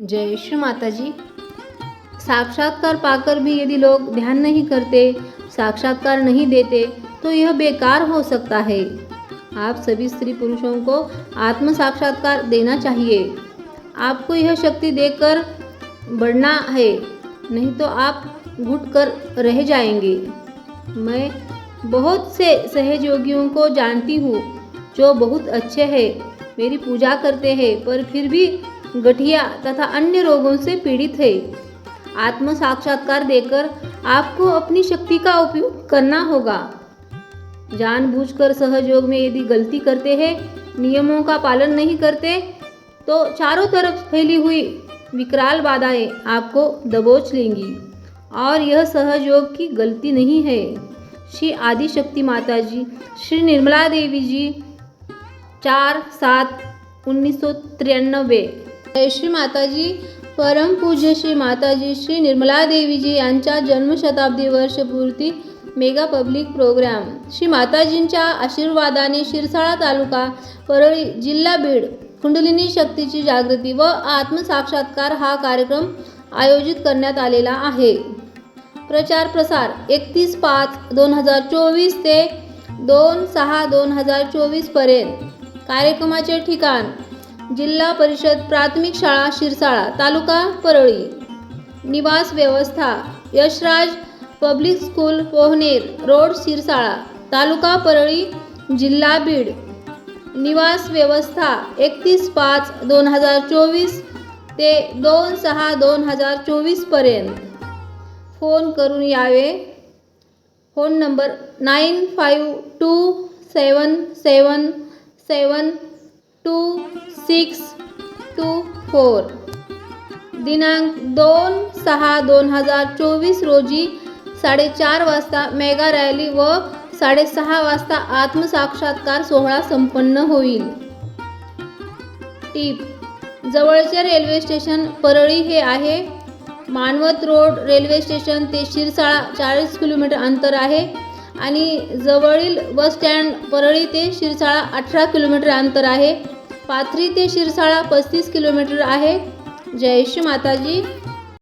जय श्री माता जी साक्षात्कार पाकर भी यदि लोग ध्यान नहीं करते, साक्षात्कार नहीं देते तो यह बेकार हो सकता है। आप सभी स्त्री पुरुषों को आत्म साक्षात्कार देना चाहिए। आपको यह शक्ति देकर बढ़ना है, नहीं तो आप घुट कर रह जाएँगे। मैं बहुत से सहयोगियों को जानती हूँ, जो बहुत अच्छे हैं, मेरी पूजा करते हैं, पर फिर भी गठिया तथा अन्य रोगों से पीड़ित है। आत्म साक्षात्कार देकर आपको अपनी शक्ति का उपयोग करना होगा। जानबूझकर सहयोग में यदि गलती करते हैं, नियमों का पालन नहीं करते तो चारों तरफ़ फैली हुई विकराल बाधाएँ आपको दबोच लेंगी और यह सहयोग की गलती नहीं है। श्री आदि शक्ति माता जी श्री निर्मला देवी जी, चार सात उन्नीस सौ तिरानवे। जय श्री माताजी. परम पूज्य श्री माताजी श्री निर्मला देवीजी यांच्या जन्मशताब्दी वर्षपूर्ती मेगा पब्लिक प्रोग्राम. श्री माताजींच्या आशीर्वादाने शिरसाळा तालुका परळी जिल्हा बीड कुंडलिनी शक्तीची जागृती व आत्मसाक्षात्कार हा कार्यक्रम आयोजित करण्यात आलेला आहे. प्रचार प्रसार एकतीस पाच दोन हजार चोवीस ते दोन सहा दोन हजार चोवीसपर्यंत कार्यक्रमाचे ठिकाण जिल्हा परिषद प्राथमिक शाळा शिरसाळा तालुका परळी. निवास व्यवस्था Yashraj public school Pohner road Shirsala taluka Parli जिल्हा बीड. निवास व्यवस्था एकतीस पाच दोन हजार चोवीस ते दोन सहा दोन हजार चोवीसपर्यंत फोन करून यावे. Phone number nine five two seven seven seven two six two four. दिनांक दोन सहा दोन हजार चोवीस रोजी साडेचार वाजता मेगा रॅली व साडेसहा वाजता आत्मसाक्षात्कार सोहळा संपन्न होईल. टीप जवळचे रेल्वे स्टेशन परळी हे आहे. मानवत रोड रेल्वे स्टेशन ते शिरसाळा चाळीस किलोमीटर अंतर आहे. आणि जवळील बस स्टँड परळी ते शिरसाळा अठरा किलोमीटर अंतर आहे. पाथरी ते शिरसाळा पस्तीस किलोमीटर आहे. जय श्री माताजी.